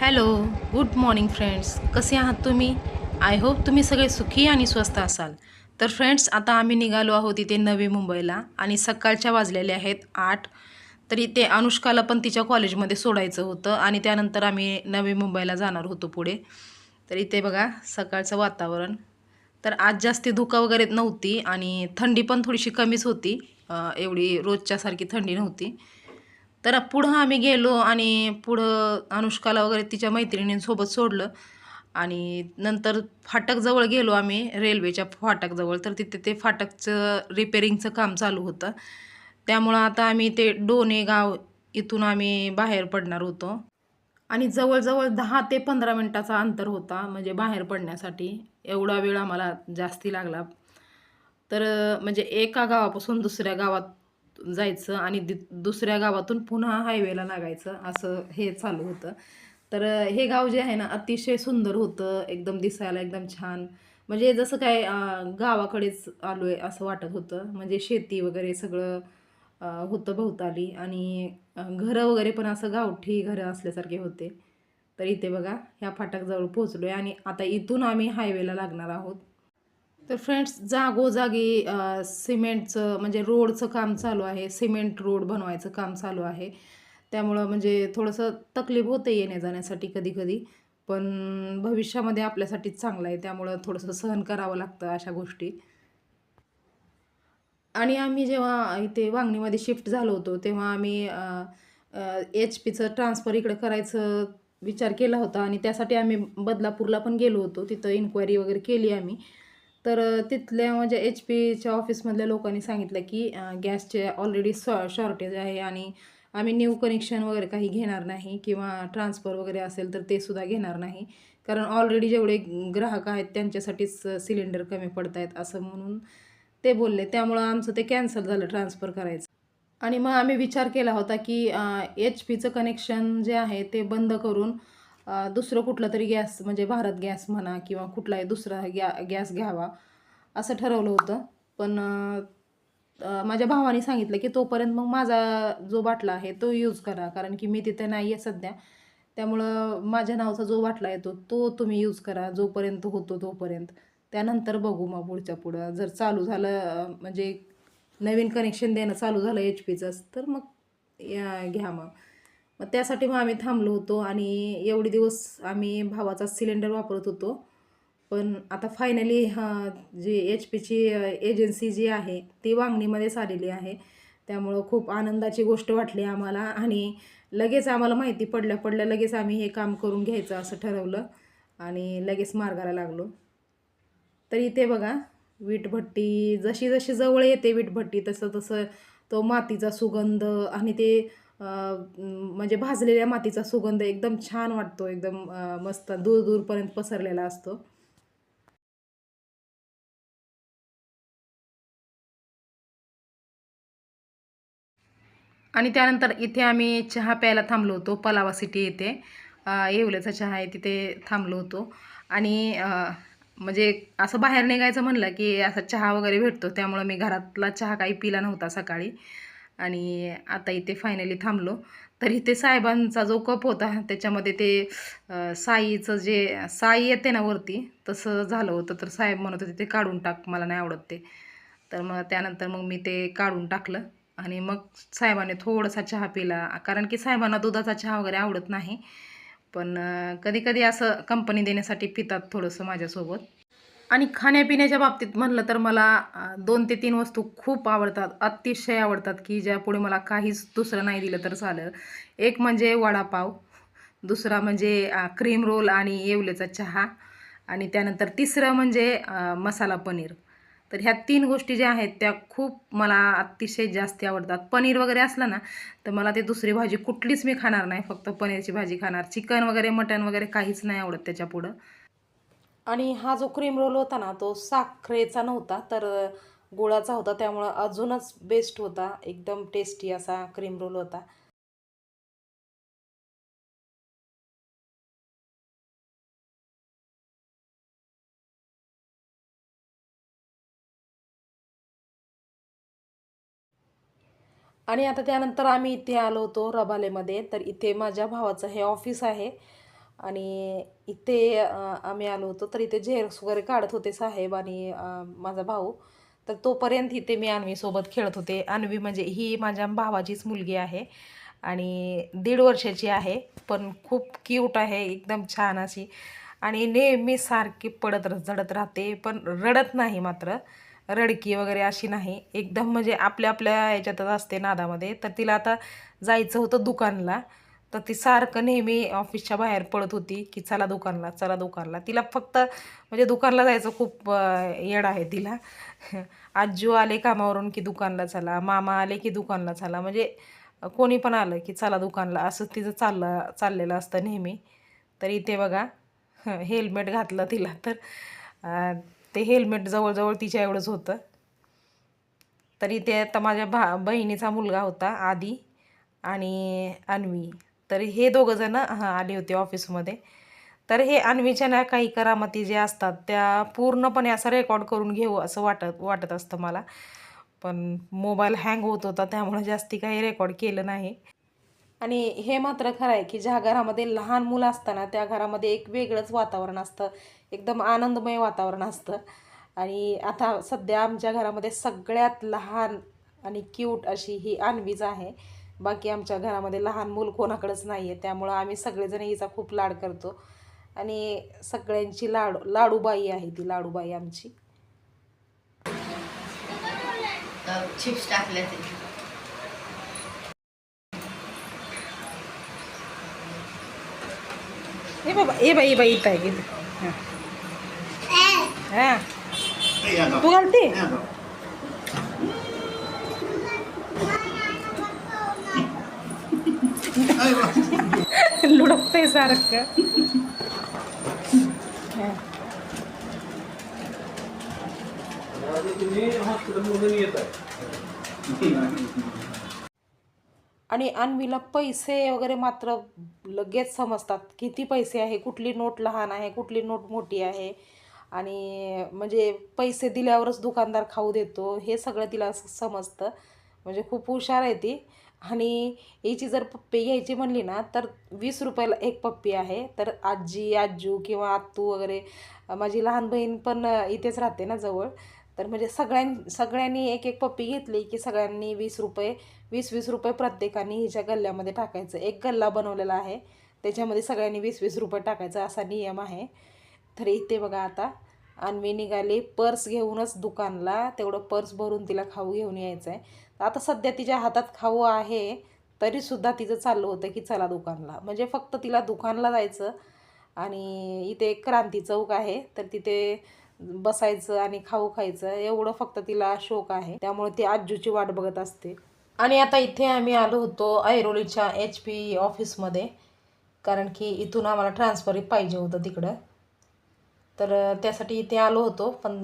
Hello good morning friends. कसे आहात तुम्ही? आय होप तुम्ही सगळे सुखी आणि स्वस्त असाल. तर फ्रेंड्स आता आम्ही निघालो आहोत इथे नवी मुंबईला आणि सकाळच्या वाजलेल्या आहेत आठ. तर इथे अनुष्काला पण तिच्या कॉलेजमध्ये सोडायचं होतं आणि त्यानंतर आम्ही नवी मुंबईला जाणार होतो पुढे. तर इथे बघा सकाळचं वातावरण. तर आज जास्ती धुका वगैरे नव्हती आणि थंडी पण थोडीशी कमीच होती. एवढी रोजच्यासारखी थंडी नव्हती. तर पुढं आम्ही गेलो आणि पुढं अनुष्काला वगैरे तिच्या मैत्रिणींसोबत सोडलं. आणि नंतर फाटकजवळ गेलो आम्ही रेल्वेच्या फाटकजवळ तर तिथे ते फाटकचं रिपेरिंगचं काम चालू होतं. त्यामुळं आता आम्ही ते डोने गाव इथून आम्ही बाहेर पडणार होतो. आणि जवळजवळ दहा ते पंधरा मिनटाचा अंतर होता म्हणजे बाहेर पडण्यासाठी. एवढा वेळ आम्हाला जास्ती लागला. तर म्हणजे एका गावापासून दुसऱ्या गावात जायचं आणि दि दुसऱ्या गावातून पुन्हा हायवेला लागायचं असं हे चालू होतं. तर हे गाव जे आहे ना अतिशय सुंदर होतं एकदम दिसायला एकदम छान. म्हणजे जसं काय गावाकडेच आलो आहे असं वाटत होतं. म्हणजे शेती वगैरे सगळं होतं भोवताली. आणि घरं वगैरे पण असं गावठी घरं असल्यासारखे होते. तर इथे बघा ह्या फाटकजवळ पोहोचलो आहे आणि आता इथून आम्ही हायवेला लागणार आहोत. तर फ्रेंड्स जागोजागी सिमेंटचं म्हणजे रोडचं काम चालू आहे. सिमेंट रोड बनवायचं काम चालू आहे. त्यामुळं म्हणजे थोडंसं तकलीफ होते येण्या जाण्यासाठी कधी कधी पण भविष्यामध्ये आपल्यासाठीच चांगलं आहे. त्यामुळं थोडंसं सहन करावं लागतं अशा गोष्टी. आणि आम्ही जेव्हा इथे वांगणीमध्ये शिफ्ट झालो होतो तेव्हा आम्ही एच पीचं ट्रान्सफर इकडे करायचं विचार केला होता. आणि त्यासाठी आम्ही बदलापूरला पण गेलो होतो. तिथं इन्क्वायरी वगैरे केली आम्ही. तर तिथल्या म्हणजे एच पीच्या ऑफिसमधल्या लोकांनी सांगितलं की गॅसचे ऑलरेडी शॉ शॉर्टेज आहे आणि आम्ही न्यू कनेक्शन वगैरे काही घेणार नाही किंवा ट्रान्सफर वगैरे असेल तर ते सुद्धा घेणार नाही. कारण ऑलरेडी जेवढे ग्राहक आहेत त्यांच्यासाठीच सिलेंडर कमी पडत आहेत असं म्हणून ते बोलले. त्यामुळं आमचं ते कॅन्सल झालं ट्रान्सफर करायचं. आणि मग आम्ही विचार केला होता की एच पीचं कनेक्शन जे आहे ते बंद करून दुसरं कुठलं तरी गॅस म्हणजे भारत गॅस म्हणा किंवा कुठलाही दुसरा गॅ गॅस घ्यावा असं ठरवलं होतं. पण माझ्या भावाने सांगितलं की तोपर्यंत मग माझा जो बाटला आहे तो यूज करा. कारण की मी तिथे नाही आहे सध्या. त्यामुळं माझ्या नावाचा जो बाटला येतो तो तुम्ही यूज करा. जोपर्यंत होतो तोपर्यंत. त्यानंतर बघू मग पुढच्या पुढं. जर चालू झालं म्हणजे नवीन कनेक्शन देणं चालू झालं एच पीचं तर मग या घ्या मग. मग त्यासाठी मग आम्ही थांबलो होतो आणि एवढे दिवस आम्ही भावाचा सिलेंडर वापरत होतो. पण आता फायनली हा जी एच पीची एजन्सी जी आहे ती वांगणीमध्येच आलेली आहे. त्यामुळं खूप आनंदाची गोष्ट वाटली आम्हाला आणि लगेच आम्हाला माहिती पडल्या पडल्या लगेच आम्ही हे काम करून घ्यायचं असं ठरवलं आणि लगेच मार्गाला लागलो. तर इथे बघा वीटभट्टी जशी जशी जवळ येते वीटभट्टी तसं तसं तो मातीचा सुगंध आणि ते म्हणजे भाजलेल्या मातीचा सुगंध एकदम छान वाटतो एकदम मस्त दूर दूरपर्यंत पसरलेला असतो. आणि त्यानंतर इथे आम्ही चहा प्यायला थांबलो होतो पलावा सिटी येथे. येवल्याचा चहा आहे तिथे थांबलो होतो. आणि म्हणजे असं बाहेर निघायचं म्हणलं की असा चहा वगैरे भेटतो त्यामुळं मी घरातला चहा काही पिला नव्हता सकाळी. आणि आता इथे फायनली थांबलो. तर इथे साहेबांचा जो कप होता त्याच्यामध्ये ते साईचं जे साई येते ना वरती तसं झालं होतं. तर साहेब म्हणत होते ते काढून टाक मला नाही आवडत ते. तर मग त्यानंतर मग मी ते काढून टाकलं. आणि मग साहेबाने थोडासा चहा पिला. कारण की साहेबांना दुधाचा चहा वगैरे आवडत नाही. पण कधी कधी असं कंपनी देण्यासाठी पितात थोडंसं माझ्यासोबत. आणि खाण्यापिण्याच्या बाबतीत म्हणलं तर मला दोन ते तीन वस्तू खूप आवडतात अतिशय आवडतात की ज्या पुढे मला काहीच दुसरं नाही दिलं तर चालेल. एक म्हणजे वडापाव दुसरा म्हणजे क्रीम रोल आणि येवलेचा चहा आणि त्यानंतर तिसरं म्हणजे मसाला पनीर. तर ह्या तीन गोष्टी ज्या आहेत त्या खूप मला अतिशय जास्ती आवडतात. पनीर वगैरे असलं ना तर मला ते दुसरी भाजी कुठलीच मी खाणार नाही फक्त पनीरची भाजी खाणार. चिकन वगैरे मटन वगैरे काहीच नाही आवडत त्याच्या पुढं. आणि हा जो क्रीम रोल होता ना तो साखरेचा नव्हता तर गुळाचा होता. त्यामुळं अजूनच बेस्ट होता. एकदम टेस्टी असा क्रीम रोल होता. आणि आता त्यानंतर आम्ही इथे आलो होतो रबालेमध्ये. तर इथे माझ्या भावाचं हे ऑफिस आहे. आणि इथे आम्ही आलो होतो तर इथे झेरक्स वगैरे काढत होते साहेब आणि माझा भाऊ. तर तोपर्यंत इथे मी अन्वीसोबत खेळत होते. अन्वी म्हणजे ही माझ्या भावाचीच मुलगी आहे आणि दीड वर्षाची आहे पण खूप क्यूट आहे एकदम छान अशी. आणि नेहमी सारखी पडत र- झडत राहते पण रडत नाही मात्र. रडकी वगैरे अशी नाही. एकदम म्हणजे आपल्या आपल्या ह्याच्यातच असते नादामध्ये. तर तिला आता जायचं होतं दुकानला. तर ती सारखं नेहमी ऑफिसच्या बाहेर पडत होती की चला दुकानला चला दुकानला. तिला फक्त म्हणजे दुकानला जायचं खूप येड आहे तिला. आजू आले कामावरून की दुकानला चला मामा आले की दुकानला चला. म्हणजे कोणी पण आलं की चला दुकानला. असं तिचं चाललं चाललेलं असतं नेहमी. तर इथे बघा हेल्मेट घातलं तिला तर ते हेल्मेट जवळजवळ तिच्या एवढंच होतं. तर इथे आता माझ्या भा बहिणीचा मुलगा होता आदी आणि अन्वी. तर हे दोघंजण हां आले होते ऑफिसमध्ये. तर हे अन्वीच्या ना काही करामती ज्या असतात त्या पूर्णपणे असं रेकॉर्ड करून घेऊ असं वाटत वाटत असतं मला. पण मोबाईल हँग होत होता त्यामुळे जास्ती काही रेकॉर्ड केलं नाही. आणि हे मात्र खरं आहे की ज्या घरामध्ये लहान मुलं असताना त्या घरामध्ये एक वेगळंच वातावरण असतं. एकदम आनंदमय वातावरण असतं. आणि आता सध्या आमच्या घरामध्ये सगळ्यात लहान आणि क्यूट अशी ही आणवीज आहे. बाकी आमच्या घरामध्ये लहान मूल कोणाकडेच नाही आहे त्यामुळं आम्ही सगळेजण हिचा खूप लाड करतो. आणि सगळ्यांची लाडू लाडूबाई आहे ती लाडूबाई आमची. चिप्स टाकले ते. ए बाबा ए बाई बाई इथं आहे हां. तू घालते? लुडकते सारखं. आणि अन्वीला पैसे वगैरे मात्र लगेच समजतात. किती पैसे आहे कुठली नोट लहान आहे कुठली नोट मोठी आहे? आणि म्हणजे पैसे दिल्यावरच दुकानदार खाऊ देतो हे सगळं तिला समजतं. म्हणजे खूप हुशार आहे ती. आणि हिची जर पप्पी घ्यायची म्हणली ना तर वीस रुपयाला एक पप्पी आहे. तर आजी आजू किंवा आत्तू वगैरे माझी लहान बहीण पण इथेच राहते ना जवळ. तर म्हणजे सगळ्यां सगळ्यांनी एक एक पप्पी घेतली की सगळ्यांनी वीस रुपये वीस वीस रुपये प्रत्येकाने हिच्या गल्ल्यामध्ये टाकायचं. एक गल्ला बनवलेला आहे. त्याच्यामध्ये सगळ्यांनी वीस वीस रुपये टाकायचा असा नियम आहे. तर इथे बघा आता अन्वी निघाली पर्स घेऊनच दुकानला. तेवढं पर्स भरून तिला खाऊ घेऊन यायचं आहे आता सध्या तिच्या हातात खाऊ आहे तरीसुद्धा तिचं चाललं होतं की चला दुकानला. म्हणजे फक्त तिला दुकानला जायचं आणि इथे एक क्रांती चौक आहे तर तिथे बसायचं आणि खाऊ खायचं एवढं फक्त तिला शौक आहे. त्यामुळे ती आजूची वाट बघत असते. आणि आता इथे आम्ही आलो होतो ऐरोलीच्या एच पी ऑफिसमध्ये कारण की इथून आम्हाला ट्रान्सफर पाहिजे होतं तिकडं. तर त्यासाठी इथे आलो होतो पण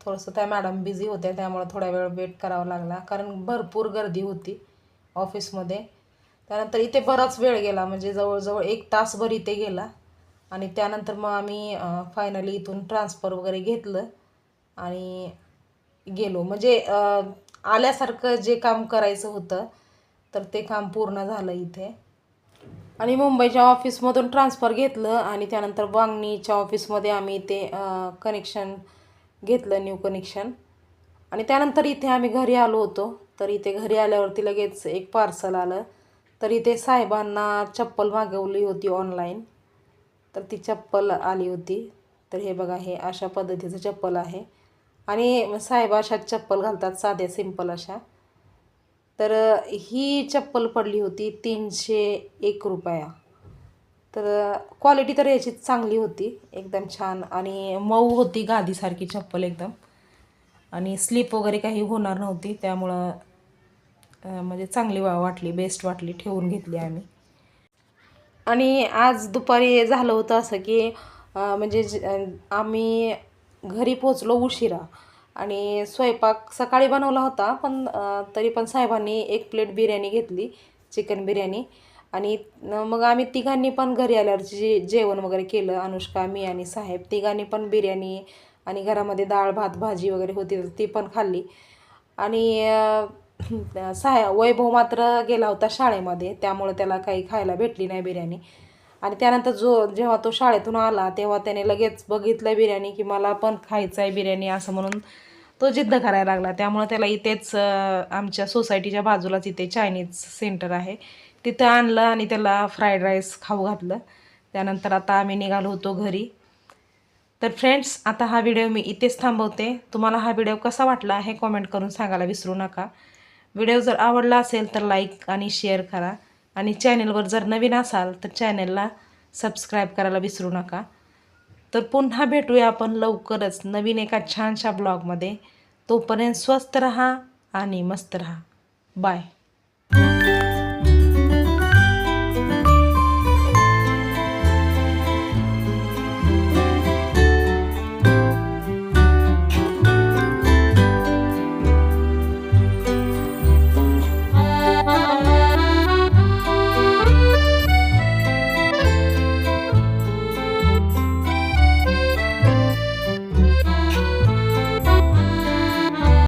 थोडंसं त्या मॅडम बिझी होत्या त्यामुळं थोडा वेळ वेट करावा लागला. कारण भरपूर गर्दी होती ऑफिसमध्ये. त्यानंतर इथे बराच वेळ गेला म्हणजे जवळजवळ एक तासभर इथे गेला. आणि त्यानंतर मग आम्ही फायनली इथून ट्रान्सफर वगैरे घेतलं आणि गेलो. म्हणजे आल्यासारखं जे काम करायचं होतं तर ते काम पूर्ण झालं इथे. आणि मुंबईच्या ऑफिसमधून ट्रान्सफर घेतलं आणि त्यानंतर वांगणीच्या ऑफिसमध्ये आम्ही ते कनेक्शन घेतलं न्यू कनेक्शन आणि त्यानंतर इथे आम्ही घरी आलो होतो. तर इथे घरी आल्यावरती लगेच एक पार्सल आलं. तर इथे साहेबांना चप्पल मागवली होती ऑनलाईन तर ती चप्पल आली होती. तर हे बघा हे अशा पद्धतीचं चप्पल आहे. आणि साहेब अशा चप्पल घालतात साध्या सिंपल अशा. तर ही चप्पल पडली होती तीनशे एक रुपया. तर क्वालिटी तर याची चांगली होती एकदम छान. आणि मऊ होती गादीसारखी चप्पल एकदम. आणि स्लिप वगैरे काही होणार नव्हती त्यामुळं म्हणजे चांगली वा वाटली बेस्ट वाटली ठेवून घेतली आम्ही. आणि आज दुपारी झालं होतं असं की म्हणजे आम्ही घरी पोचलो उशिरा. आणि स्वयंपाक सकाळी बनवला होता पण तरी पण साहेबांनी एक प्लेट बिर्याणी घेतली चिकन बिर्याणी. आणि मग आम्ही तिघांनी पण घरी आल्यावर जे जेवण वगैरे केलं अनुष्का मी आणि साहेब तिघांनी पण बिर्याणी आणि घरामध्ये डाळ भात भाजी वगैरे होती ती पण खाल्ली. आणि अं, वैभव मात्र गेला होता शाळेमध्ये त्यामुळं त्याला काही खायला भेटली नाही बिर्याणी. आणि त्यानंतर जो जेव्हा तो शाळेतून आला तेव्हा त्याने लगेच बघितलं बिर्याणी की मला पण खायचं आहे बिर्याणी असं म्हणून तो जिद्द करायला लागला. त्यामुळं त्याला इथेच आमच्या सोसायटीच्या बाजूलाच इथे चायनीज सेंटर आहे. तिथं आणलं आणि त्याला फ्राईड राईस खाऊ घातलं. त्यानंतर आता आम्ही निघालो होतो घरी. तर फ्रेंड्स आता हा व्हिडिओ मी इथेच थांबवते. तुम्हाला हा व्हिडिओ कसा वाटला हे कॉमेंट करून सांगायला विसरू नका. व्हिडिओ जर आवडला असेल तर लाईक आणि शेअर करा. आणि चॅनेलवर जर नवीन असाल तर चॅनेलला सबस्क्राईब करायला विसरू नका. तर पुन्हा भेटूया आपण लवकरच नवीन एका छानशा ब्लॉगमध्ये तोपर्यंत स्वस्त रहा आणि मस्त रहा. बाय